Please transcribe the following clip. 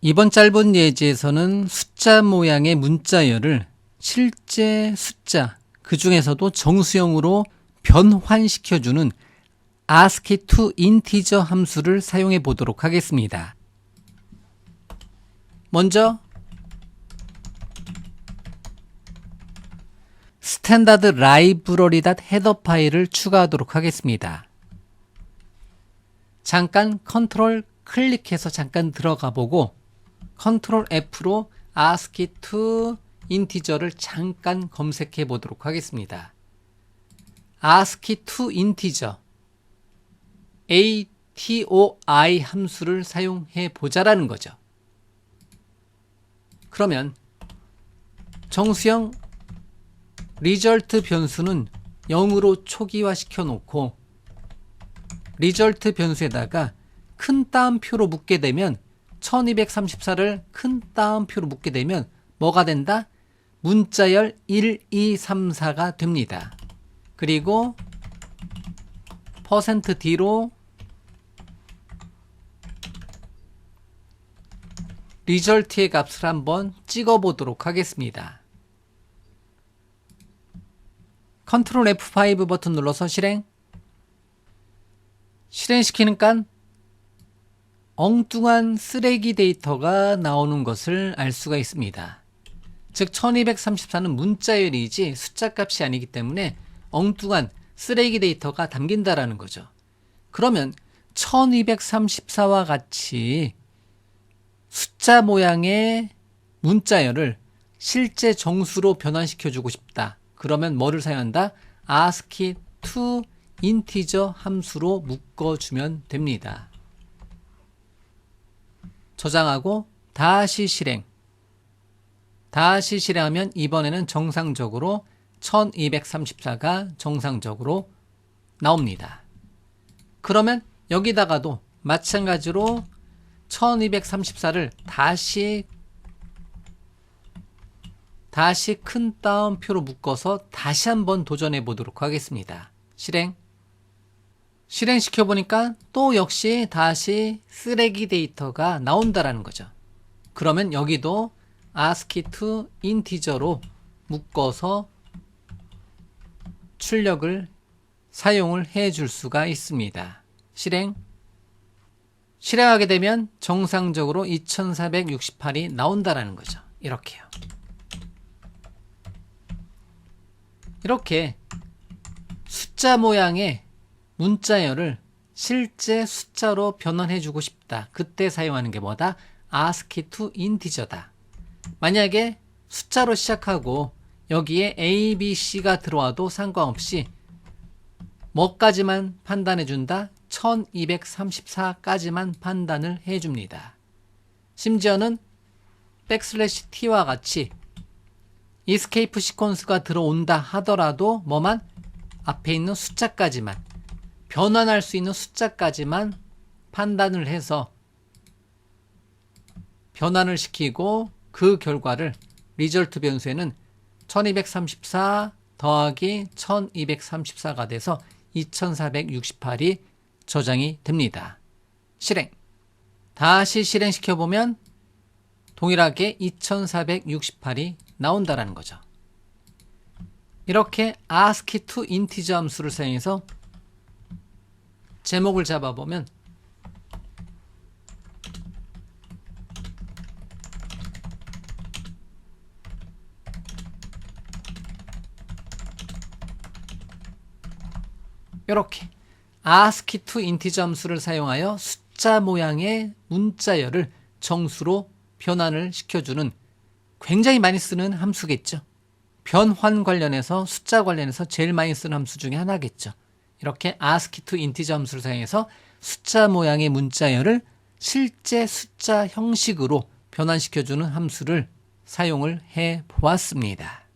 이번 짧은 예제에서는 숫자 모양의 문자열을 실제 숫자, 그 중에서도 정수형으로 변환시켜주는 ASCII to integer 함수를 사용해 보도록 하겠습니다. 먼저 스탠다드 라이브러리 닷 헤더 파일을 추가하도록 하겠습니다. 잠깐 컨트롤 클릭해서 잠깐 들어가 보고 컨트롤 F로 ASCII to 인티저를 잠깐 검색해 보도록 하겠습니다. ASCII to integer ATOI 함수를 사용해 보자라는 거죠. 그러면 정수형 리절트 변수는 0으로 초기화 시켜 놓고 리절트 변수에다가 큰 따옴표로 묶게 되면 1234를 큰 따옴표로 묶게 되면 뭐가 된다? 문자열 1, 2, 3, 4가 됩니다. 그리고 퍼센트 %d로 리절트의 값을 한번 찍어 보도록 하겠습니다. 컨트롤 F5 버튼 눌러서 실행. 실행시키니까 엉뚱한 쓰레기 데이터가 나오는 것을 알 수가 있습니다. 즉 1234는 문자열이지 숫자 값이 아니기 때문에 엉뚱한 쓰레기 데이터가 담긴다라는 거죠. 그러면 1234와 같이 숫자 모양의 문자열을 실제 정수로 변환시켜 주고 싶다. 그러면 뭐를 사용한다? ASCII to integer 함수로 묶어 주면 됩니다. 저장하고 다시 실행. 다시 실행하면 이번에는 정상적으로 1234가 정상적으로 나옵니다. 그러면 여기다가도 마찬가지로 1234를 다시 다시 큰 따옴표로 묶어서 다시 한번 도전해 보도록 하겠습니다. 실행. 실행시켜 보니까 또 역시 다시 쓰레기 데이터가 나온다라는 거죠. 그러면 여기도 ASCII to integer로 묶어서 출력을 사용을 해 줄 수가 있습니다. 실행. 실행하게 되면 정상적으로 2468이 나온다라는 거죠. 이렇게요. 이렇게 숫자 모양의 문자열을 실제 숫자로 변환해 주고 싶다. 그때 사용하는 게 뭐다? ASCII to integer다. 만약에 숫자로 시작하고 여기에 A, B, C가 들어와도 상관없이 뭐까지만 판단해 준다? 1234까지만 판단을 해 줍니다. 심지어는 백슬래시 T와 같이 이스케이프 시퀀스가 들어온다 하더라도 뭐만 앞에 있는 숫자까지만 변환할 수 있는 숫자까지만 판단을 해서 변환을 시키고 그 결과를 리절트 변수에는 1234 더하기 1234가 돼서 2468이 저장이 됩니다. 실행. 다시 실행시켜 보면 동일하게 2468이 나온다라는 거죠. 이렇게 ASCII to integer 함수를 사용해서 제목을 잡아보면 이렇게 ASCII to integer 함수를 사용하여 숫자 모양의 문자열을 정수로 변환을 시켜주는 굉장히 많이 쓰는 함수겠죠. 변환 관련해서 숫자 관련해서 제일 많이 쓰는 함수 중에 하나겠죠. 이렇게 ASCII to integer 함수를 사용해서 숫자 모양의 문자열을 실제 숫자 형식으로 변환시켜주는 함수를 사용을 해 보았습니다.